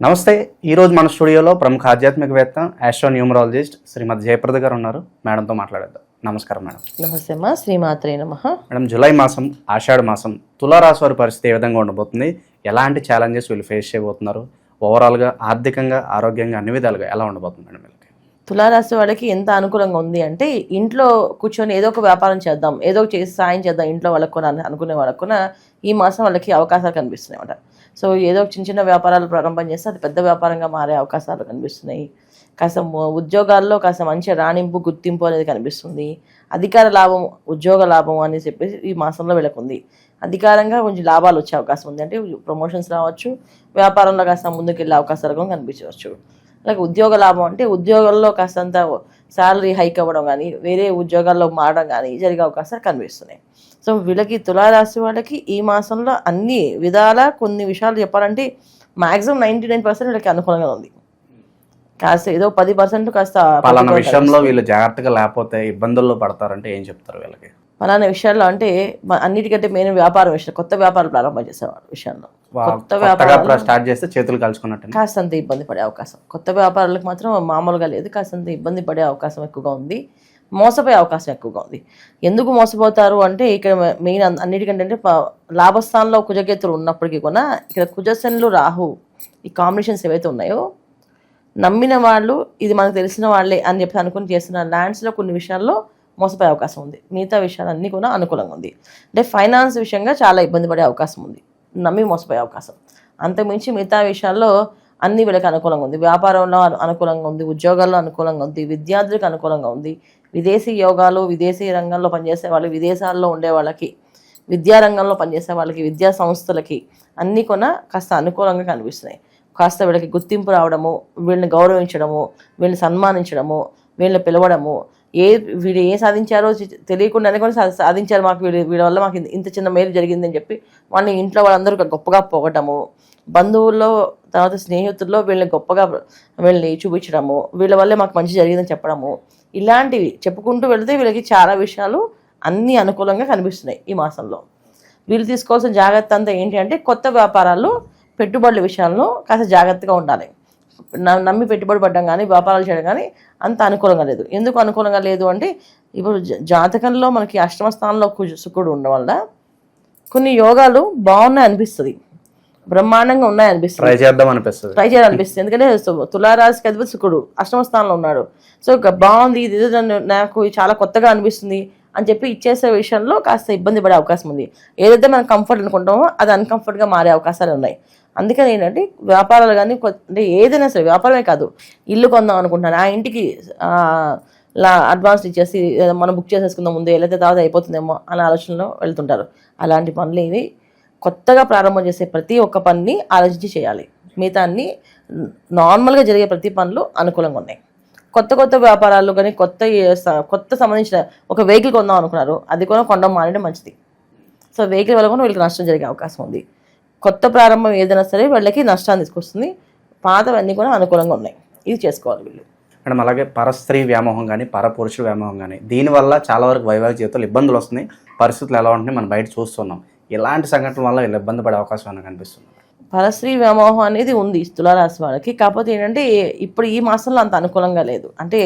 నమస్తే ఈరోజు మన స్టూడియోలో ప్రముఖ ఆధ్యాత్మికవేత్త ఆస్ట్రో న్యూమరాలజిస్ట్ శ్రీమతి జయప్రద గారు ఉన్నారు. మేడంతో మాట్లాడేద్దాం. నమస్కారం మేడం. నమస్తే అమ్మా శ్రీమాత్రే నమ. మేడం జూలై మాసం ఆషాఢ మాసం తులారాశి వారి పరిస్థితి ఏ విధంగా ఉండబోతుంది? ఎలాంటి ఛాలెంజెస్ వీళ్ళు ఫేస్ చేయబోతున్నారు? ఓవరాల్గా ఆర్థికంగా ఆరోగ్యంగా అన్ని విధాలుగా ఎలా ఉండబోతుంది మేడం వీళ్ళకి? తులారాశి వాళ్ళకి ఎంత అనుకూలంగా ఉంది అంటే ఇంట్లో కూర్చొని ఏదో ఒక వ్యాపారం చేద్దాం ఏదో చేసి సాయం చేద్దాం ఇంట్లో వాళ్ళకు అనుకునే వాళ్ళకు ఈ మాసం వాళ్ళకి అవకాశాలు కనిపిస్తున్నాయి అన్నమాట. సో ఏదో ఒక చిన్న చిన్న వ్యాపారాలు ప్రారంభం చేస్తే అది పెద్ద వ్యాపారంగా మారే అవకాశాలు కనిపిస్తున్నాయి. కాస్త ఉద్యోగాల్లో కాస్త మంచి రాణింపు గుర్తింపు అనేది కనిపిస్తుంది. అధికార లాభం ఉద్యోగ లాభం అని చెప్పేసి ఈ మాసంలో వెళ్ళకుంది. అధికారంగా కొంచెం లాభాలు వచ్చే అవకాశం ఉంది. అంటే ప్రమోషన్స్ రావచ్చు వ్యాపారంలో కాస్త ముందుకెళ్ళే అవకాశాలు కూడా కనిపించవచ్చు. అలాగే ఉద్యోగ లాభం అంటే ఉద్యోగాల్లో కాస్తంత శాలరీ హైక్ అవ్వడం కానీ వేరే ఉద్యోగాల్లో మారడం కానీ జరిగే అవకాశాలు కనిపిస్తున్నాయి. సో వీళ్ళకి తులారాశి వాళ్ళకి ఈ మాసంలో అన్ని విధాల కొన్ని విషయాలు చెప్పాలంటే మాక్సిమం నైంటీ నైన్ పర్సెంట్ వీళ్ళకి అనుకూలంగా ఉంది. కాస్త ఏదో పది పర్సెంట్ కాస్త పలానా విషయంలో వీళ్ళు జాగ్రత్తగా లేకపోతే ఇబ్బందుల్లో పడతారంటే ఏం చెప్తారు వీళ్ళకి? పలానా విషయాల్లో అంటే అన్నిటికంటే మెయిన్ వ్యాపారం విషయం కొత్త వ్యాపారం ప్రారంభం చేసేవాళ్ళు విషయంలో కొత్త వ్యాపారాలు స్టార్ట్ చేస్తే చేతులు కలుసుకున్నట్టు కాస్తంత ఇబ్బంది పడే అవకాశం. కొత్త వ్యాపారాలకు మాత్రం మామూలుగా లేదు కాస్తంత ఇబ్బంది పడే అవకాశం ఎక్కువగా ఉంది. మోసపోయే అవకాశం ఎక్కువగా ఉంది. ఎందుకు మోసపోతారు అంటే ఇక్కడ మెయిన్ అన్నిటికంటే అంటే లాభస్థానంలో కుజకేతులు ఉన్నప్పటికీ కూడా ఇక్కడ కుజశనులు రాహు ఈ కాంబినేషన్స్ ఏవైతే ఉన్నాయో నమ్మిన వాళ్ళు ఇది మనకు తెలిసిన వాళ్ళే అని చెప్పి అనుకుని చేస్తున్న ల్యాండ్స్లో కొన్ని విషయాల్లో మోసపోయే అవకాశం ఉంది. మిగతా విషయాలన్నీ కూడా అనుకూలంగా ఉంది. అంటే ఫైనాన్స్ విషయంగా చాలా ఇబ్బంది పడే అవకాశం ఉంది. నమ్మి మోసపోయే అవకాశం. అంతకుమించి మిగతా విషయాల్లో అన్ని వీళ్ళకి అనుకూలంగా ఉంది. వ్యాపారంలో అనుకూలంగా ఉంది. ఉద్యోగాల్లో అనుకూలంగా ఉంది. విద్యార్థులకు అనుకూలంగా ఉంది. విదేశీ యోగాలు విదేశీ రంగంలో పనిచేసే వాళ్ళు విదేశాల్లో ఉండే వాళ్ళకి విద్యారంగంలో పనిచేసే వాళ్ళకి విద్యా సంస్థలకి అన్నీ కూడా కాస్త అనుకూలంగా కనిపిస్తున్నాయి. కాస్త వీళ్ళకి గుర్తింపు రావడము వీళ్ళని గౌరవించడము వీళ్ళని సన్మానించడము వీళ్ళని పిలవడము ఏ వీడు ఏం సాధించారో తెలియకుండానే కూడా సా- సాధించారు మాకు వీళ్ళ వీళ్ళ వల్ల మాకు ఇంత- చిన్న మేలు జరిగిందని చెప్పి వాళ్ళని ఇంట్లో వాళ్ళందరూ గొప్పగా పొగటము బంధువుల్లో తర్వాత స్నేహితుల్లో వీళ్ళని గొప్పగా వీళ్ళని చూపించడము వీళ్ళ వల్లే మాకు మంచి జరిగిందని చెప్పడము ఇలాంటివి చెప్పుకుంటూ వెళితే వీళ్ళకి చాలా విషయాలు అన్నీ అనుకూలంగా కనిపిస్తున్నాయి ఈ మాసంలో. వీళ్ళు తీసుకోవాల్సిన జాగ్రత్త అంతా ఏంటి అంటే కొత్త వ్యాపారాల్లో పెట్టుబడుల విషయాల్లో కాస్త జాగ్రత్తగా ఉండాలి. నమ్మి పెట్టుబడి పడడం కానీ వ్యాపారాలు చేయడం కానీ అంత అనుకూలంగా లేదు. ఎందుకు అనుకూలంగా లేదు అంటే ఇప్పుడు జాతకంలో మనకి అష్టమ స్థానంలో శుక్రుడు ఉండడం వల్ల కొన్ని యోగాలు బాగున్నాయి అనిపిస్తుంది. బ్రహ్మాండంగా ఉన్నాయి అనిపిస్తుంది. ట్రై చేద్దాం అనిపిస్తుంది. ట్రై చేయాలనిపిస్తుంది ఎందుకంటే సు- తులారాశికి అధిపతి శుక్రుడు అష్టమ స్థానంలో ఉన్నాడు. సో బాగుంది ఇది నాకు చాలా కొత్తగా అనిపిస్తుంది. అని చెప్పి ఇచ్చేసే విషయంలో కాస్త ఇబ్బంది పడే అవకాశం ఉంది. ఏదైతే మనం కంఫర్ట్ అనుకుంటామో అది అన్కంఫర్ట్గా మారే అవకాశాలు ఉన్నాయి. అందుకని ఏంటంటే వ్యాపారాలు కానీ అంటే ఏదైనా సరే వ్యాపారమే కాదు. ఇల్లు కొందాం అనుకుంటున్నాను. ఆ ఇంటికి లా అడ్వాన్స్ ఇచ్చేసి మనం బుక్ చేసేసుకుందాం ముందే లేకపోతే తర్వాత అయిపోతుందేమో అనే ఆలోచనలో వెళ్తుంటారు. అలాంటి పనులు ఇవి కొత్తగా ప్రారంభం చేసే ప్రతి ఒక్క పనిని ఆలోచించి చేయాలి. మిగతా అన్ని నార్మల్గా జరిగే ప్రతి పనులు అనుకూలంగా ఉన్నాయి. కొత్త కొత్త వ్యాపారాలు కానీ కొత్త కొత్త సంబంధించిన ఒక వెహికల్ కొందాం అనుకున్నారు. అది కూడా కొండం మానేయడం మంచిది. సో వెహికల్ వల్ల కూడా వీళ్ళకి నష్టం జరిగే అవకాశం ఉంది. కొత్త ప్రారంభం ఏదైనా సరే వీళ్ళకి నష్టాన్ని తీసుకొస్తుంది. పాతవన్నీ కూడా అనుకూలంగా ఉన్నాయి. ఇది చేసుకోవాలి వీళ్ళు. మేడం అలాగే పరస్త్రీ వ్యామోహం కానీ పరపురుషుల వ్యామోహం కానీ దీనివల్ల చాలా వరకు వైవాహిక జీవితంలో ఇబ్బందులు వస్తున్నాయి. పరిస్థితులు ఎలా ఉంటున్నాయి మనం బయట చూస్తున్నాం. ఇలాంటి సంఘటనల వల్ల వీళ్ళు ఇబ్బంది పడే అవకాశం అని కనిపిస్తుంది? ఫలశ్రీ వ్యామోహం అనేది ఉంది తులారాశి వాళ్ళకి. కాకపోతే ఏంటంటే ఇప్పుడు ఈ మాసంలో అంత అనుకూలంగా లేదు. అంటే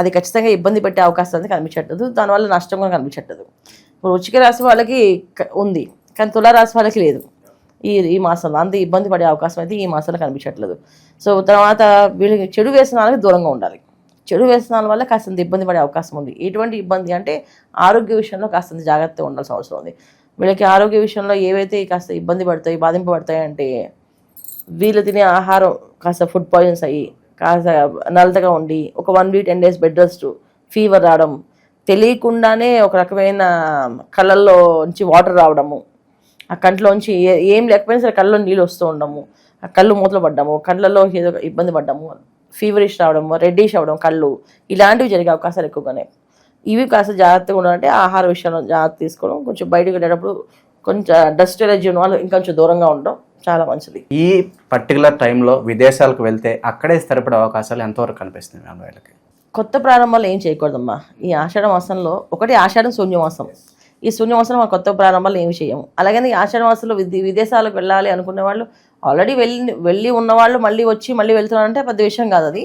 అది ఖచ్చితంగా ఇబ్బంది పెట్టే అవకాశం అనేది కనిపించట్లేదు. దానివల్ల నష్టం కూడా కనిపించట్లేదు. ఇప్పుడు వృచ్చిక రాశి వాళ్ళకి ఉంది. కానీ తులారాశి వాళ్ళకి లేదు. ఈ ఈ మాసంలో అంత ఇబ్బంది పడే అవకాశం అయితే ఈ మాసంలో కనిపించట్లేదు. సో తర్వాత వీళ్ళకి చెడు వ్యసనాలకు దూరంగా ఉండాలి. చెడు వ్యసనాల వల్ల కాస్తంత ఇబ్బంది పడే అవకాశం ఉంది. ఎటువంటి ఇబ్బంది అంటే ఆరోగ్య విషయంలో కాస్తంత జాగ్రత్తగా ఉండాల్సిన అవసరం ఉంది. వీళ్ళకి ఆరోగ్య విషయంలో ఏవైతే కాస్త ఇబ్బంది పడతాయి బాధింపబడతాయి అంటే వీళ్ళు తినే ఆహారం కాస్త ఫుడ్ పాయిజన్స్ అయ్యి కాస్త నలతగా ఉండి ఒక one week ten days bed rest fever రావడం తెలియకుండానే ఒక రకమైన కళ్ళల్లో నుంచి వాటర్ రావడము ఆ కంట్లోంచి ఏ- ఏం లేకపోయినా సరే కళ్ళలో నీళ్ళు వస్తూ ఉండము ఆ కళ్ళు మూతలు పడ్డము కళ్ళల్లో ఏదో ఇబ్బంది పడ్డము ఫీవరిష్ రావడము రెడ్డిష్ అవడం కళ్ళు ఇలాంటివి జరిగే అవకాశాలు ఎక్కువగానే. ఇవి కాస్త జాగ్రత్తగా ఉండాలంటే ఆహార విషయంలో జాగ్రత్త తీసుకోవడం కొంచెం బయటకు వెళ్ళేటప్పుడు కొంచెం డస్ట్ ఎలర్జీ ఉన్న వాళ్ళు ఇంకొంచెం దూరంగా ఉండడం చాలా మంచిది. ఈ పర్టికులర్ టైంలో విదేశాలకు వెళ్తే అక్కడే స్థిరపడే అవకాశాలు ఎంతవరకు కనిపిస్తుంది మేడం వీళ్ళకి? కొత్త ప్రారంభాలు ఏం చేయకూడదమ్మా. ఈ ఆషాఢ మాసంలో ఒకటి ఆషాఢం శూన్యమాసం. ఈ శూన్యమాసంలో మా కొత్త ప్రారంభాలు ఏమి చేయము. అలాగని ఈ ఆషాఢ మాసంలో విదే విదేశాలకు వెళ్ళాలి అనుకునే వాళ్ళు ఆల్రెడీ వెళ్ళి వెళ్ళి ఉన్నవాళ్ళు మళ్ళీ వచ్చి మళ్ళీ వెళ్తున్నారంటే పెద్ద విషయం కాదు అది.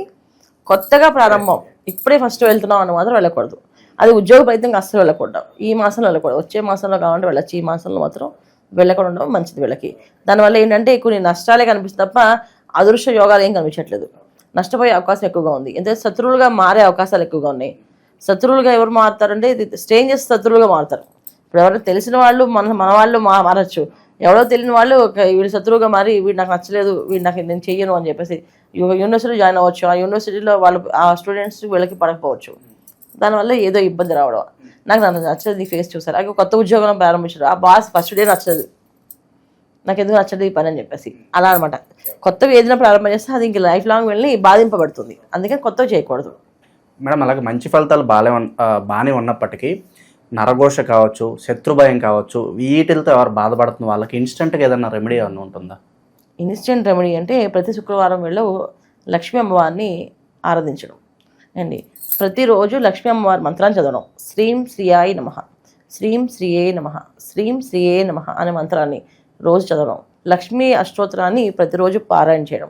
కొత్తగా ప్రారంభం. ఇప్పుడే ఫస్ట్ వెళ్తున్నాం అని మాత్రం వెళ్ళకూడదు. అది ఉద్యోగ ప్రయత్నంగా అస్సలు వెళ్ళకుండా ఈ మాసంలో వెళ్ళకూడదు. వచ్చే మాసంలో కావాలంటే వెళ్ళచ్చు. ఈ మాసంలో మాత్రం వెళ్ళకుండా ఉండడం మంచిది వీళ్ళకి. దానివల్ల ఏంటంటే కొన్ని నష్టాలే కనిపిస్తుంది తప్ప అదృశ్య యోగాలు ఏం కనిపించట్లేదు. నష్టపోయే అవకాశం ఎక్కువగా ఉంది. ఎందుకంటే శత్రువులుగా మారే అవకాశాలు ఎక్కువగా ఉన్నాయి. శత్రువులుగా ఎవరు మారుతారంటే స్ట్రేంజర్స్ శత్రువులుగా మారుతారు. ఇప్పుడు ఎవరైనా తెలిసిన వాళ్ళు మన మన వాళ్ళు మా మారచ్చు. ఎవరో తెలియని వాళ్ళు వీడు వీళ్ళు శత్రువుగా మారి వీడు నాకు నచ్చలేదు వీడు నాకు నేను చెయ్యను అని చెప్పేసి యు- యూనివర్సిటీ జాయిన్ అవ్వచ్చు. ఆ యూనివర్సిటీలో వాళ్ళు ఆ స్టూడెంట్స్ వీళ్ళకి పడకపోవచ్చు. దానివల్ల ఏదో ఇబ్బంది రావడం. నాకు నన్ను నచ్చలేదు ఈ ఫేస్ చూసారు. అది కొత్త ఉద్యోగం ప్రారంభించారు. ఆ బాస్ ఫస్ట్ డే నచ్చలేదు నాకు ఎందుకు నచ్చలేదు ఈ పని అని చెప్పేసి. అలా అనమాట కొత్తవి ఏదైనా ప్రారంభం చేస్తే అది ఇంక లైఫ్ లాంగ్ వెళ్ళి బాధింపబడుతుంది. అందుకని కొత్తవి చేయకూడదు. మేడం అలాగే మంచి ఫలితాలు బాగానే బాగానే ఉన్నప్పటికీ నరఘోష కావచ్చు శత్రుభయం కావచ్చు వీటితో ఎవరు బాధపడుతున్న వాళ్ళకి ఇన్స్టెంట్గా ఏదైనా రెమెడీ ఏమన్నా ఉంటుందా? ఇన్స్టెంట్ రెమెడీ అంటే ప్రతి శుక్రవారం వేళ లక్ష్మీ అమ్మవారిని ఆరాధించడం. అండి. ప్రతిరోజు లక్ష్మీ అమ్మవారి మంత్రాన్ని చదవడం. శ్రీం శ్రీయాయి నమ. శ్రీం శ్రీయే నమ. శ్రీం శ్రీయే నమ అనే మంత్రాన్ని రోజు చదవడం. లక్ష్మీ అష్టోత్తరాన్ని ప్రతిరోజు పారాయణ చేయడం.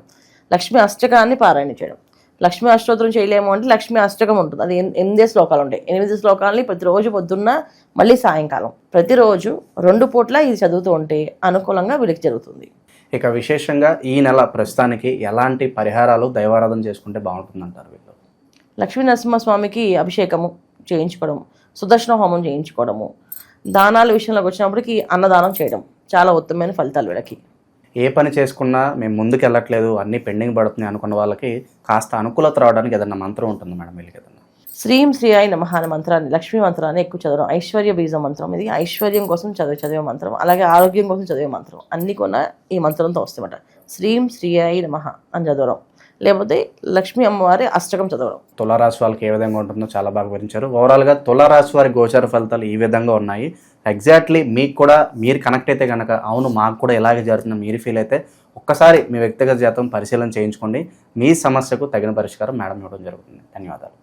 లక్ష్మీ అష్టకాన్ని పారాయణ చేయడం. లక్ష్మీ అష్టోత్తరం చేయలేము అంటే లక్ష్మీ అష్టకం ఉంటుంది. అది ఎనిమిది శ్లోకాలు ఉంటాయి. ఎనిమిది శ్లోకాలని ప్రతిరోజు పొద్దున్న మళ్ళీ సాయంకాలం. ప్రతిరోజు రెండు పూట్ల ఇది చదువుతూ ఉంటే అనుకూలంగా వీళ్ళకి జరుగుతుంది. ఇక విశేషంగా ఈ నెల ప్రస్తుతానికి ఎలాంటి పరిహారాలు దైవారాధన చేసుకుంటే బాగుంటుందంటారు వీళ్ళు? లక్ష్మీ నరసింహస్వామికి అభిషేకము చేయించుకోవడం సుదర్శన హోమం చేయించుకోవడము దానాల విషయంలోకి వచ్చినప్పటికి అన్నదానం చేయడం చాలా ఉత్తమమైన ఫలితాలు వీళ్ళకి. ఏ పని చేసుకున్నా మేము ముందుకు వెళ్ళట్లేదు అన్నీ పెండింగ్ పడుతున్నాయి అనుకున్న వాళ్ళకి కాస్త అనుకూలత రావడానికి ఏదైనా మంత్రం ఉంటుంది మేడం వీళ్ళకి ఏదన్నా? శ్రీం శ్రీ అయి నమః అనే మంత్రాన్ని లక్ష్మీ మంత్రాన్ని ఎక్కువ చదవడం ఐశ్వర్య బీజ మంత్రం ఇది. ఐశ్వర్యం కోసం చదివే చదివే మంత్రం అలాగే ఆరోగ్యం కోసం చదివే మంత్రం అన్ని కూడా ఈ మంత్రంతో వస్తాయన్నమాట శ్రీం శ్రీ అయి నమః అని చదవడం. లేకపోతే లక్ష్మీ అమ్మవారి అష్టకం చదవడం. తులారాశి వాళ్ళకి ఏ విధంగా ఉంటుందో చాలా బాగా వివరించారు. ఓవరాల్గా తులారాశి వారి గోచార ఫలితాలు ఈ విధంగా ఉన్నాయి. ఎగ్జాక్ట్లీ మీకు కూడా మీరు కనెక్ట్ అయితే కనుక అవును మాకు కూడా ఇలాగే జరుగుతుందో మీరు ఫీల్ అయితే ఒక్కసారి మీ వ్యక్తిగత జాతం పరిశీలన చేయించుకోండి. మీ సమస్యకు తగిన పరిష్కారం మేడం ఇవ్వడం జరుగుతుంది. ధన్యవాదాలు.